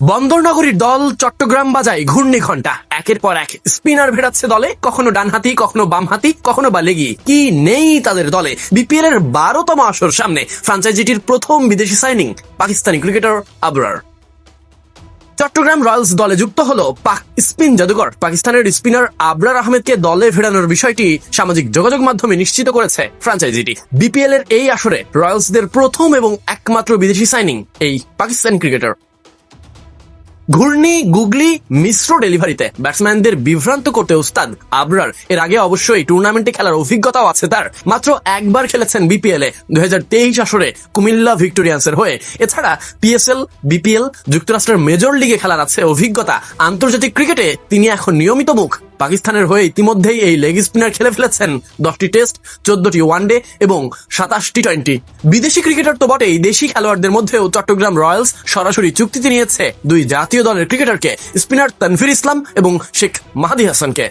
বন্দরনগরীর দল চট্টগ্রাম বাজায় ঘূর্ণি ঘণ্টা একের পর এক স্পিনার ভেড়াচ্ছে দলে, কখনো ডানহাতি, কখনো বামহাতি, কখনো বা লেগি। কি নেই তাদের দলে? বিপিএল এর বারোতম আসর সামনে ফ্রাঞ্চাইজিটির প্রথম বিদেশি signing, Pakistani cricketer Abrar. Chattogram Royals দলে যুক্ত হলো পাক স্পিন জাদুঘর। পাকিস্তানের স্পিনার আবরার আহমেদকে দলে ফেরানোর বিষয়টি সামাজিক যোগাযোগ মাধ্যমে নিশ্চিত করেছে ফ্রাঞ্চাইজিটি। বিপিএল এর এই আসরে রয়্যালসদের প্রথম এবং একমাত্র বিদেশি সাইনিং, এই পাকিস্তানি ক্রিকেটার। ঘূর্ণি, গুগলি, মিশ্র ডেলিভারিতে ব্যাটসম্যানদের বিভ্রান্ত করতে উস্তাদ আবরার। এর আগে অবশ্যই টুর্নামেন্টে খেলার অভিজ্ঞতাও আছে তার। মাত্র একবার খেলেছেন বিপিএল এ দুই আসরে কুমিল্লা ভিক্টোরিয়ান্সের হয়ে। এছাড়া পিএসএল, বিপিএল, যুক্তরাষ্ট্রের মেজর লিগে খেলার আছে অভিজ্ঞতা। আন্তর্জাতিক ক্রিকেটে তিনি এখন নিয়মিত মুখ। পাকিস্তানের হয়ে ইতিমধ্যেই এই লেগ স্পিনার খেলে ফেলেছেন। দশটি টেস্ট চোদ্দটি ওয়ানডে এবং সাতাশটি টোয়েন্টি বিদেশি ক্রিকেটার তো বটেই, দেশি খেলোয়াড়দের মধ্যেও চট্টগ্রাম রয়্যালস সরাসরি চুক্তিতে নিয়েছে। দুই জাতীয় দলের ক্রিকেটারকে স্পিনার তানফির ইসলাম এবং শেখ মাহাদি হাসানকে।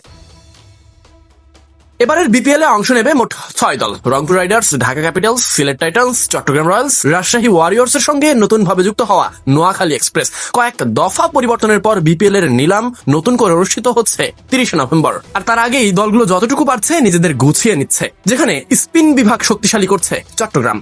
এবারের বিপিএল এ অংশ নেবে মোট ছয় দল। Rangpur Riders, Dhaka Capitals, Sylhet Titans, Chattogram Royals, Rajshahi Warriors এর সঙ্গে নতুন ভাবে যুক্ত হওয়া নোয়াখালী এক্সপ্রেস। কয়েক দফা পরিবর্তনের পর বিপিএল এর নিলাম নতুন করে অনুষ্ঠিত হচ্ছে তিরিশে নভেম্বর। আর তার আগে এই দলগুলো যতটুকু পারছে নিজেদের গুছিয়ে নিচ্ছে, যেখানে স্পিন বিভাগ শক্তিশালী করছে চট্টগ্রাম।